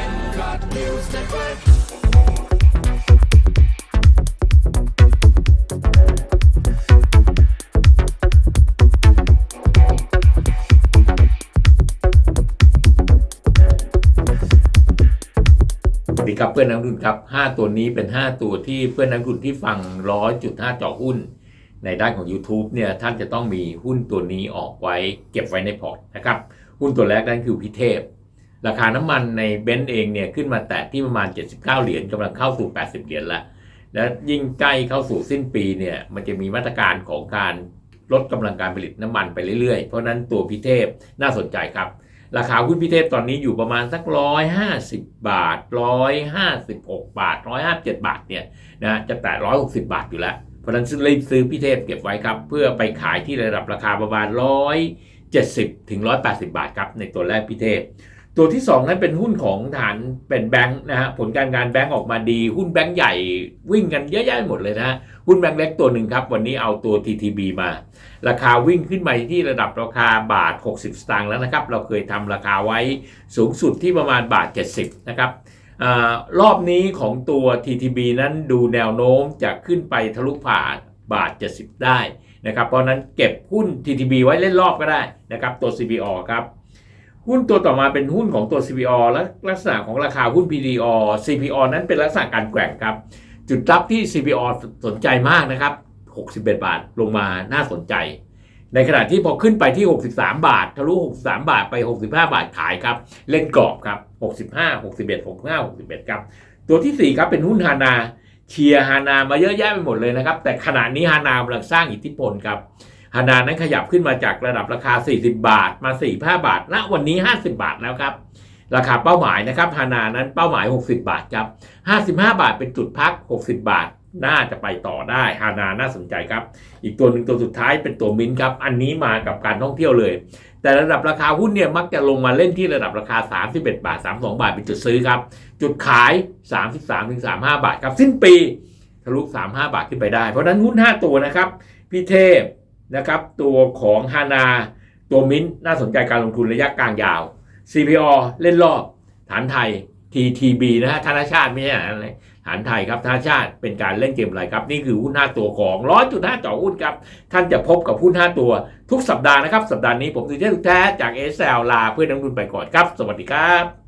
and got News Network. สวัสดีครับเพื่อนนักลงทุนครับ 5 ตัวนี้เป็น 5 ตัวที่เพื่อนนักลงทุนที่ฟัง 100.5เจาะหุ้น ในด้านของ YouTube เนี่ยท่านจะต้องมีหุ้นตัวนี้ออกไว้เก็บไว้ในพอร์ตนะครับ หุ้นตัวแรกนั่นคือพิเทพ ราคาน้ำมันในเบนซ์เองเนี่ยขึ้นมาแตะที่ประมาณ 79 เหรียญกำลังเข้าสู่ 80 เหรียญแล้วและยิ่งใกล้เข้าสู่สิ้นปีเนี่ยมันจะมีมาตรการของการลดกำลังการผลิตน้ำมันไปเรื่อยๆ เพราะนั้นตัวพิเทพน่าสนใจครับ ราคาหุ้นพิเทพตอนนี้อยู่ประมาณสักร้อยห้าสิบบาทร้อยห้าสิบหกบาทร้อยห้าเจ็ดบาทเนี่ยนะจะแตะร้อยหกสิบาทอยู่แล้ว เพราะฉะนั้นรีบซื้อพิเทพเก็บไว้ครับ เพื่อไปขายที่ระดับราคาประมาณร้อย เจ็ดสิบถึงร้อยแปดสิบาทครับ ในตัวแรกพิเทพตัวที่ 2 นั้นเป็นหุ้นของฐานเป็นแบงค์นะฮะผลการงานแบงค์ออกมาดี หุ้นแบงค์ใหญ่วิ่งกันเยอะแยะหมดเลยนะฮะหุ้นแบงค์เล็กตัวหนึ่งครับ วันนี้เอาตัว TTB มา ราคาวิ่งขึ้นมาที่ระดับราคาบาท 60 สตางค์แล้วนะครับ เราเคยทำราคาไว้สูงสุดที่ประมาณบาท 70 นะครับอรอบนี้ของตัว TTB นั้นดูแนวโน้มจะขึ้นไปทะลุผ่านบาท 70 ได้ นะครับเพราะนั้นเก็บหุ้น TTB ไว้เล่นรอบก็ได้นะครับตัว CBO ครับหุ้นตัวต่อมาเป็นหุ้นของตัว CPO และลักษณะของราคาหุ้น PDO CPO นั้นเป็นลักษณะการแกว่งครับ จุดรับที่ CPO สนใจมากนะครับ 61 บาทลงมาน่าสนใจ ในขณะที่พอขึ้นไปที่ 63 บาททะลุ 63 บาทไป 65 บาทขายครับ เล่นกรอบครับ 65 61 65 61 ครับ ตัวทีสี่4 ครับเป็นหุ้นฮานา เชียร์ฮานามาเยอะแยะไปหมดเลยนะครับ แต่ขณะนี้ฮานากำลังสร้างอิทธิพลครับฮานานั้นขยับขึ้นมาจากระดับราคา 40 บาทมา 45 บาทณวันนี้ 50 บาทแล้วครับ ราคาเป้าหมายนะครับฮานานั้นเป้าหมาย 60 บาทครับ 55 บาทเป็นจุดพัก 60 บาท น่าจะไปต่อได้ฮานาน่าสนใจครับ อีกตัวหนึ่งตัวสุดท้ายเป็นตัวมินท์ครับ อันนี้มากับการท่องเที่ยวเลย แต่ระดับราคาหุ้นเนี่ยมักจะลงมาเล่นที่ระดับราคา 31 บาท 32 บาทเป็นจุดซื้อครับ จุดขาย 33ถึง35 บาทครับ สิ้นปีทะลุ 35 บาทขึ้นไปได้ เพราะนั้นหุ้น 5 ตัวนะครับ พี่เทพนะครับตัวของฮานา ตัวมิ้นท์น่าสนใจการลงทุนระยะกลางยาว CPO เล่นรอบ ฐานไทย TTB นะฮะธนาชาติไม่ใช่อะไรฐานไทยครับธนาชาติเป็นการเล่นเกมอะไรครับ นี่คือหุ้น 5 ตัวของ 100.5จ่อหุ้นครับ ท่านจะพบกับหุ้น 5 ตัวทุกสัปดาห์นะครับ สัปดาห์นี้ผมสุเทพทุกแท้จากเอสแลาเพื่อนนักลงทุนไปก่อนครับ สวัสดีครับ